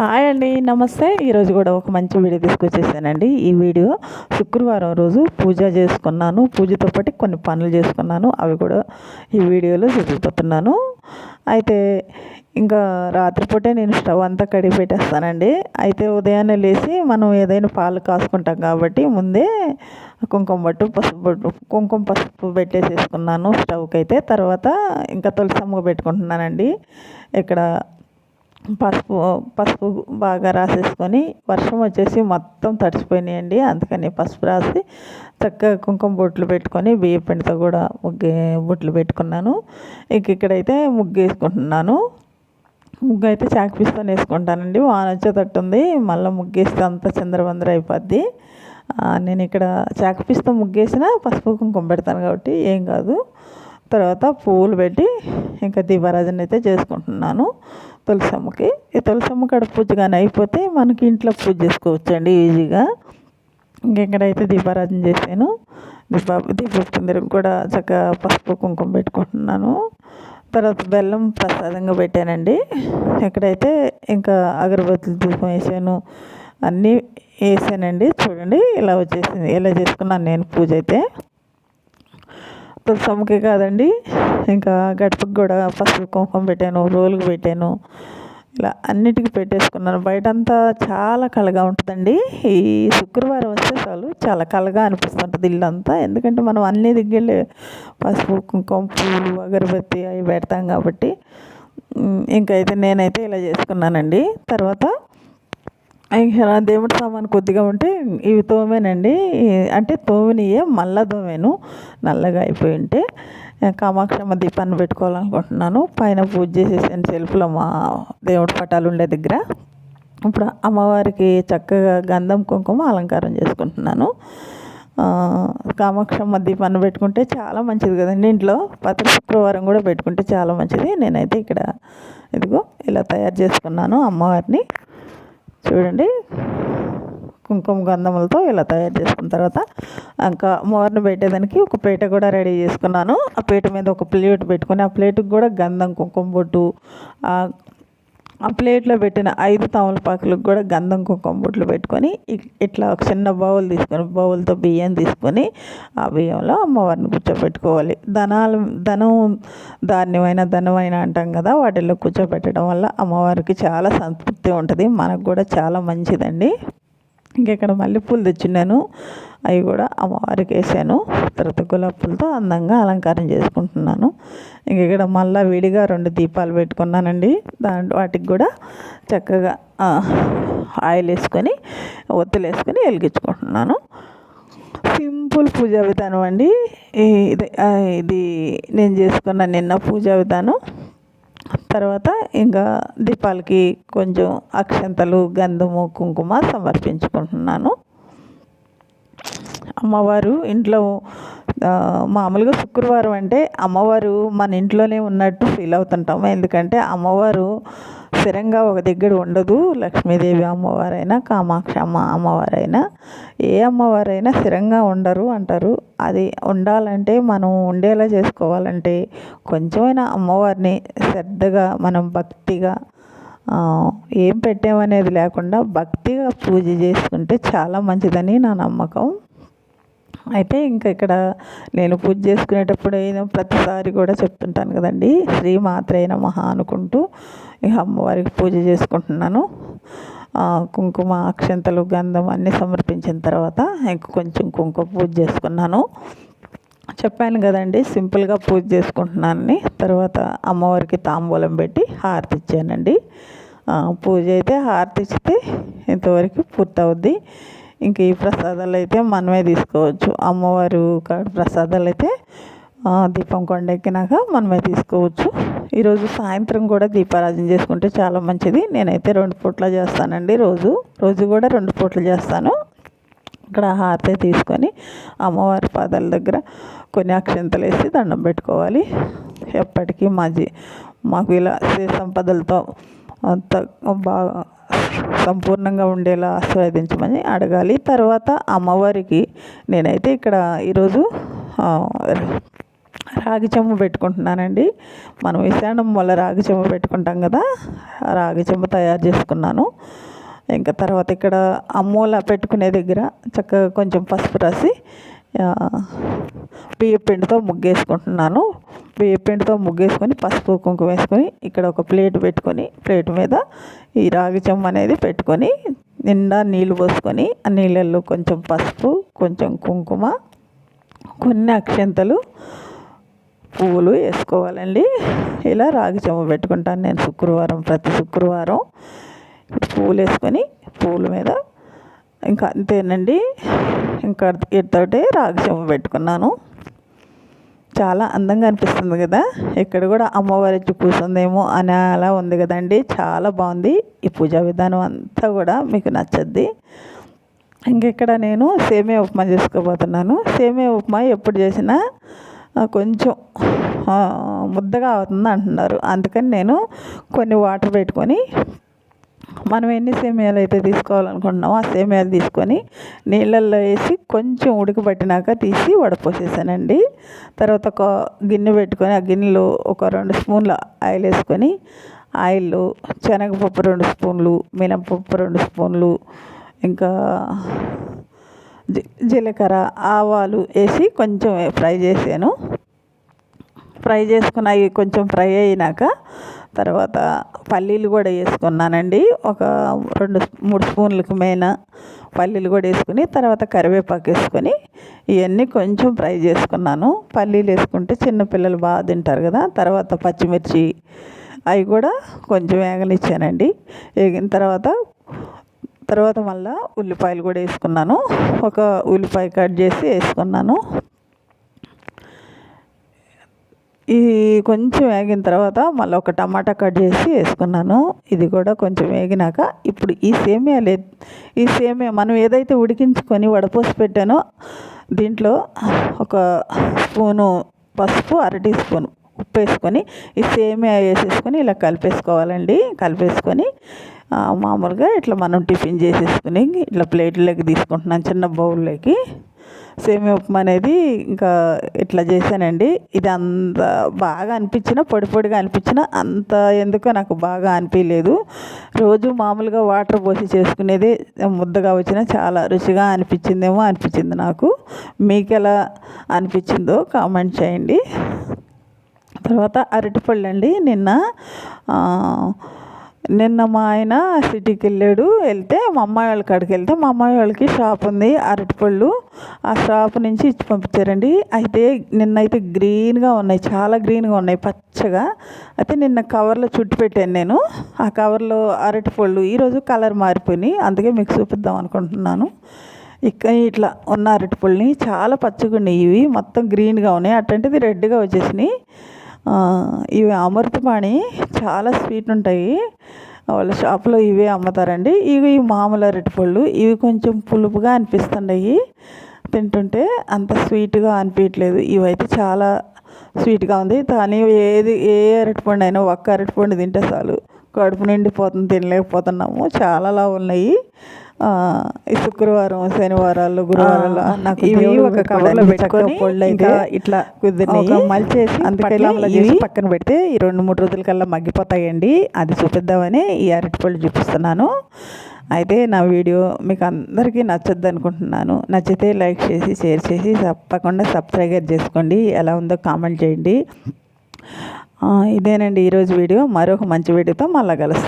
Hi అండి నమస్తే. ఈరోజు కూడా ఒక మంచి వీడియో తీసుకొచ్చేసానండి. ఈ వీడియో శుక్రవారం రోజు పూజ చేసుకున్నాను. పూజతో పాటు కొన్ని పనులు చేసుకున్నాను. అవి కూడా ఈ వీడియోలో చూపిపోతున్నాను అయితే ఇంకా రాత్రిపూటే నేను స్టవ్ అంతా కడిగి పెట్టేస్తానండి. అయితే ఉదయాన్నే లేచి మనం ఏదైనా పాలు కాసుకుంటాం కాబట్టి ముందే కుంకుమ బట్టు పసుపు కుంకుమ పసుపు పెట్టేసేసుకున్నాను స్టవ్కి అయితే తర్వాత ఇంకా తులసమ్మ పెట్టుకుంటున్నానండి. ఇక్కడ పసుపు పసుపు బాగా రాసేసుకొని వర్షం వచ్చేసి మొత్తం తడిచిపోయినాయండి అందుకని పసుపు రాసి చక్కగా కుంకుమ బొట్లు పెట్టుకొని బియ్య పిండితో కూడా ముగ్గు బొట్లు పెట్టుకున్నాను. ఇక ఇక్కడైతే ముగ్గు వేసుకుంటున్నాను. ముగ్గు అయితే చాకుపిస్తో వేసుకుంటానండి. వాన వచ్చేటట్టు ఉంది మళ్ళీ ముగ్గేస్తే అంతా చిందరవందర అయిపోద్ది. నేను ఇక్కడ చాకుపిస్తో ముగ్గేసిన పసుపు కుంకుమ పెడతాను కాబట్టి ఏం కాదు. తర్వాత పువ్వులు పెట్టి ఇంకా దీపారాజన అయితే చేసుకుంటున్నాను. తులసమ్మకి. ఈ తులసమ్మ కాడ పూజ కానీ అయిపోతే మనకి ఇంట్లో పూజ చేసుకోవచ్చండి ఈజీగా. ఇంకెక్కడైతే దీపారాధన చేశాను. దీప దీప కూడా చక్కగా పసుపు కుంకుమ పెట్టుకుంటున్నాను. తర్వాత బెల్లం ప్రసాదంగా పెట్టానండి. ఎక్కడైతే ఇంకా అగరబత్తులు దీపం వేసాను. అన్నీ వేసానండి. చూడండి ఇలా వచ్చేసింది. ఇలా చేసుకున్నాను నేను పూజ అయితే. తులసమ్మకి కాదండి. ఇంకా గడపకి కూడా పసుపు కుంకుమ పెట్టాను రోలుకు పెట్టాను. ఇలా అన్నిటికీ పెట్టేసుకున్నాను. బయటంతా చాలా కళగా ఉంటుందండి. ఈ శుక్రవారం వస్తే చాలు చాలా కళగా అనిపిస్తుంటుంది ఇల్లంతా. ఎందుకంటే మనం అన్ని దగ్గర పసుపు కుంకుమ పూలు అగరబత్తి అవి పెడతాం కాబట్టి. ఇంకైతే నేనైతే ఇలా చేసుకున్నానండి. తర్వాత దేవుడి సామాను కొద్దిగా ఉంటే ఇవి తోమేనండి. అంటే తోమినయే మళ్ళా తోమేను. నల్లగా అయిపోయి ఉంటే కామాక్షమ్మ దీపాన్ని పెట్టుకోవాలనుకుంటున్నాను. పైన పూజ చేసేసాను సెల్ఫ్లో మా దేవుడి పటాలు ఉండే దగ్గర. ఇప్పుడు అమ్మవారికి చక్కగా గంధం కుంకుమ అలంకారం చేసుకుంటున్నాను. కామాక్షమ్మ దీపాన్ని పెట్టుకుంటే చాలా మంచిది కదండి. ఇంట్లో పత్ర శుక్రవారం కూడా పెట్టుకుంటే చాలా మంచిది. నేనైతే ఇక్కడ ఇదిగో ఇలా తయారు చేసుకున్నాను అమ్మవారిని. చూడండి. కుంకుమ గంధములతో ఇలా తయారు చేసుకున్న తర్వాత ఇంకా మోర్ని పెట్టేదానికి ఒక పీట కూడా రెడీ చేసుకున్నాను. ఆ పీట మీద ఒక ప్లేట్ పెట్టుకుని ఆ ప్లేట్కి కూడా గంధం కుంకుమ బొట్టు ఆ ప్లేట్లో పెట్టిన ఐదు తమలపాకులకు కూడా గంధం కుంకుమ బొట్లు పెట్టుకొని ఇట్లా ఒక చిన్న బౌల్ తీసుకొని బౌల్తో బియ్యం తీసుకొని ఆ బియ్యంలో అమ్మవారిని కూర్చోబెట్టుకోవాలి ధనాలు ధనం ధాన్యమైన ధనమైన అంటాం కదా వాటిల్లో కూర్చోబెట్టడం వల్ల అమ్మవారికి చాలా సంతృప్తి ఉంటుంది. మనకు కూడా చాలా మంచిదండి. ఇంకెక్కడ మల్లెపూలు తెచ్చున్నాను అవి కూడా అమ్మవారికి వేసాను. తర్వాత గులాబీ పూలతో అందంగా అలంకారం చేసుకుంటున్నాను. ఇంక ఇక్కడ మళ్ళీ విడిగా రెండు దీపాలు పెట్టుకున్నానండి. దాంట్లో వాటికి కూడా చక్కగా ఆయిల్ వేసుకొని ఒత్తులు వేసుకొని వెలిగించుకుంటున్నాను. సింపుల్ పూజా విధానం అండి. ఇది ఇది నేను చేసుకున్న నిన్న పూజా విధానం. తర్వాత ఇంకా దీపాలకి కొంచెం అక్షంతలు గంధము కుంకుమ సమర్పించుకుంటున్నాను. అమ్మవారు ఇంట్లో మామూలుగా శుక్రవారం అంటే అమ్మవారు మన ఇంట్లోనే ఉన్నట్టు ఫీల్ అవుతుంటాము. ఎందుకంటే అమ్మవారు స్థిరంగా ఒక దగ్గర ఉండదు. లక్ష్మీదేవి అమ్మవారైనా కామాక్షమ్మ అమ్మవారైనా ఏ అమ్మవారైనా స్థిరంగా ఉండరు అంటారు. అది ఉండాలంటే మనం ఉండేలా చేసుకోవాలంటే కొంచెమైనా అమ్మవారిని శ్రద్ధగా మనం భక్తిగా ఏం పెట్టామనేది లేకుండా భక్తిగా పూజ చేసుకుంటే చాలా మంచిదని నా నమ్మకం. అయితే ఇంకా ఇక్కడ నేను పూజ చేసుకునేటప్పుడు ఏదో ప్రతిసారి కూడా చెప్తుంటాను కదండి శ్రీ మాత్రే మహా అనుకుంటూ ఇక అమ్మవారికి పూజ చేసుకుంటున్నాను. కుంకుమ అక్షంతలు గంధం అన్నీ సమర్పించిన తర్వాత ఇంకా కొంచెం కుంకుమ పూజ చేసుకున్నాను. చెప్పాను కదండి సింపుల్గా పూజ చేసుకుంటున్నానని. తర్వాత అమ్మవారికి తాంబూలం పెట్టి హారతి ఇచ్చానండి పూజ అయితే హారతి ఇచ్చితే ఇంతవరకు పూర్తవుద్ది. ఇంక ఈ ప్రసాదాలు అయితే మనమే తీసుకోవచ్చు. అమ్మవారు ప్రసాదాలు అయితే దీపం కొండెక్కినాక మనమే తీసుకోవచ్చు. ఈరోజు సాయంత్రం కూడా దీపారాధన చేసుకుంటే చాలా మంచిది. నేనైతే రెండు పూట్ల చేస్తానండి రోజు. రోజు కూడా రెండు పూట్లు చేస్తాను. ఇక్కడ హారతి తీసుకొని అమ్మవారి పాదాల దగ్గర కొన్ని అక్షంతలు వేసి దండం పెట్టుకోవాలి. ఎప్పటికీ మాజీ మాకు ఇలా సంపదలతో అంత బాగా సంపూర్ణంగా ఉండేలా ఆస్వాదించమని అడగాలి. తర్వాత అమ్మవారికి నేనైతే ఇక్కడ ఈరోజు రాగి చెంబు పెట్టుకుంటున్నానండి. మనం విశాణం వల్ల రాగి చెంబు పెట్టుకుంటాం కదా రాగి చెంబు తయారు చేసుకున్నాను. ఇంకా తర్వాత ఇక్కడ అమ్మోలా పెట్టుకునే దగ్గర చక్కగా కొంచెం పసుపు రాసి బియ్య పిండితో ముగ్గేసుకుంటున్నాను. బియ్య పిండితో ముగ్గేసుకొని పసుపు కుంకుమ వేసుకొని ఇక్కడ ఒక ప్లేట్ పెట్టుకొని ప్లేట్ మీద ఈ రాగి చెమ్మ అనేది పెట్టుకొని నిండా నీళ్ళు పోసుకొని ఆ నీళ్ళల్లో కొంచెం పసుపు కొంచెం కుంకుమ కొన్ని అక్షంతలు పువ్వులు వేసుకోవాలండి. ఇలా రాగి చెమ్మ పెట్టుకుంటాను నేను శుక్రవారం ప్రతి శుక్రవారం. పువ్వులు వేసుకొని పువ్వుల మీద ఇంకా అంతేనండి. ఇంకా ఇటుతోటి రాగి పెట్టుకున్నాను. చాలా అందంగా అనిపిస్తుంది కదా. ఇక్కడ కూడా అమ్మవారి వచ్చి కూర్చుందేమో అని అలా ఉంది కదండి. చాలా బాగుంది. ఈ పూజా విధానం అంతా కూడా మీకు నచ్చద్ది. ఇంకెక్కడ నేను సేమియా ఉప్మా చేసుకోబోతున్నాను. సేమియా ఉప్మా ఎప్పుడు చేసినా కొంచెం ముద్దగా అవుతుంది అంటున్నారు. అందుకని నేను కొన్ని వాటర్ పెట్టుకొని మనం ఎన్ని సేమియాలు అయితే తీసుకోవాలనుకుంటున్నామో ఆ సేమియాలు తీసుకొని నీళ్ళల్లో వేసి కొంచెం ఉడకబట్టినాక తీసి వడపోసేసానండి. తర్వాత ఒక గిన్నె పెట్టుకొని ఆ గిన్నెలో ఒక రెండు స్పూన్ల ఆయిల్ వేసుకొని ఆయిల్ శనగపప్పు రెండు స్పూన్లు మినపప్పు రెండు స్పూన్లు ఇంకా జీలకర్ర ఆవాలు వేసి కొంచెం ఫ్రై చేసాను. ఫ్రై చేసుకున్న అవి కొంచెం ఫ్రై అయినాక తర్వాత పల్లీలు కూడా వేసుకున్నానండి. ఒక రెండు మూడు స్పూన్లకు మేన పల్లీలు కూడా వేసుకుని తర్వాత కరివేపాకు వేసుకొని ఇవన్నీ కొంచెం ఫ్రై చేసుకున్నాను. పల్లీలు వేసుకుంటే చిన్నపిల్లలు బాగా తింటారు కదా. తర్వాత పచ్చిమిర్చి అవి కూడా కొంచెం వేగనిచ్చానండి. వేగిన తర్వాత తర్వాత మళ్ళీ ఉల్లిపాయలు కూడా వేసుకున్నాను. ఒక ఉల్లిపాయ కట్ చేసి వేసుకున్నాను. ఈ కొంచెం వేగిన తర్వాత మళ్ళీ ఒక టమాటా కట్ చేసి వేసుకున్నాను. ఇది కూడా కొంచెం వేగినాక ఇప్పుడు ఈ సేమియా ఈ సేమియా మనం ఏదైతే ఉడికించుకొని వడపోసి పెట్టానో దీంట్లో ఒక స్పూను పసుపు అర టీ స్పూన్ ఉప్పు వేసుకొని ఈ సేమియా వేసేసుకొని ఇలా కలిపేసుకోవాలండి. కలిపేసుకొని మామూలుగా ఇట్లా మనం టిఫిన్ చేసేసుకుని ఇట్లా ప్లేట్లోకి తీసుకుంటున్నాను చిన్న బౌల్లోకి. సేమియా ఉప్మా అనేది ఇంకా ఇట్లా చేశానండి. ఇది అంత బాగా అనిపించిన పొడి పొడిగా అనిపించిన అంత ఎందుకో నాకు బాగా అనిపించలేదు రోజు మామూలుగా వాటర్ పోసి చేసుకునేది ముద్దగా వచ్చిన చాలా రుచిగా అనిపించిందేమో అనిపించింది నాకు. మీకు ఎలా అనిపించిందో కామెంట్ చేయండి. తర్వాత అరటిపళ్ళు అండి. నిన్న నిన్న మా ఆయన సిటీకి వెళ్ళాడు వెళ్తే మా అమ్మాయి వాళ్ళ కాడికి వెళ్తే మా అమ్మాయి వాళ్ళకి షాప్ ఉంది అరటిపళ్ళు ఆ షాప్ నుంచి ఇచ్చి పంపించారండి. అయితే నిన్నైతే గ్రీన్గా ఉన్నాయి చాలా గ్రీన్గా ఉన్నాయి పచ్చగా. అయితే నిన్న కవర్లో చుట్టి పెట్టాను నేను. ఆ కవర్లో అరటిపళ్ళు ఈరోజు కలర్ మారిపోయినాయి అందుకే మీకు చూపిద్దాం అనుకుంటున్నాను. ఇక్కడ ఇట్లా ఉన్న అరటిపళ్ళని చాలా పచ్చగా ఉన్నాయి ఇవి మొత్తం గ్రీన్గా ఉన్నాయి అట్లాంటిది రెడ్గా వచ్చేసినాయి. ఇవి అమృతపాణి చాలా స్వీట్ ఉంటాయి. వాళ్ళ షాప్లో ఇవే అమ్ముతారండి. ఇవి మామూలు అరటిపళ్ళు. ఇవి కొంచెం పులుపుగా అనిపిస్తున్నాయి తింటుంటే అంత స్వీట్గా అనిపించట్లేదు ఇవైతే చాలా స్వీట్గా ఉంది. కానీ ఏది ఏ అరటిపండు అయినా ఒక్క అరటిపండు తింటే చాలు. కడుపు నిండిపోతుంది తినలేకపోతున్నాము. చాలాలా ఉన్నాయి శుక్రవారం శనివారాలు గురువారాలు నాకు ఇవి ఒక కవర్లో పెట్టుకొని ఇంకా ఇట్లా కుదిరినాయి. మలిచేసి అందుకని పక్కన పెడితే ఈ రెండు మూడు రోజుల కల్లా మగ్గిపోతాయండి. అది చూపిద్దామని ఈ అరటిపళ్ళు చూపిస్తున్నాను. అయితే నా వీడియో మీకు అందరికీ నచ్చద్దు అనుకుంటున్నాను. నచ్చితే లైక్ చేసి షేర్ చేసి తప్పకుండా సబ్స్క్రైబ్ చేసుకోండి. ఎలా ఉందో కామెంట్ చేయండి. ఇదేనండి ఈరోజు వీడియో. మరొక మంచి వీడియోతో మళ్ళీ కలుస్తాం.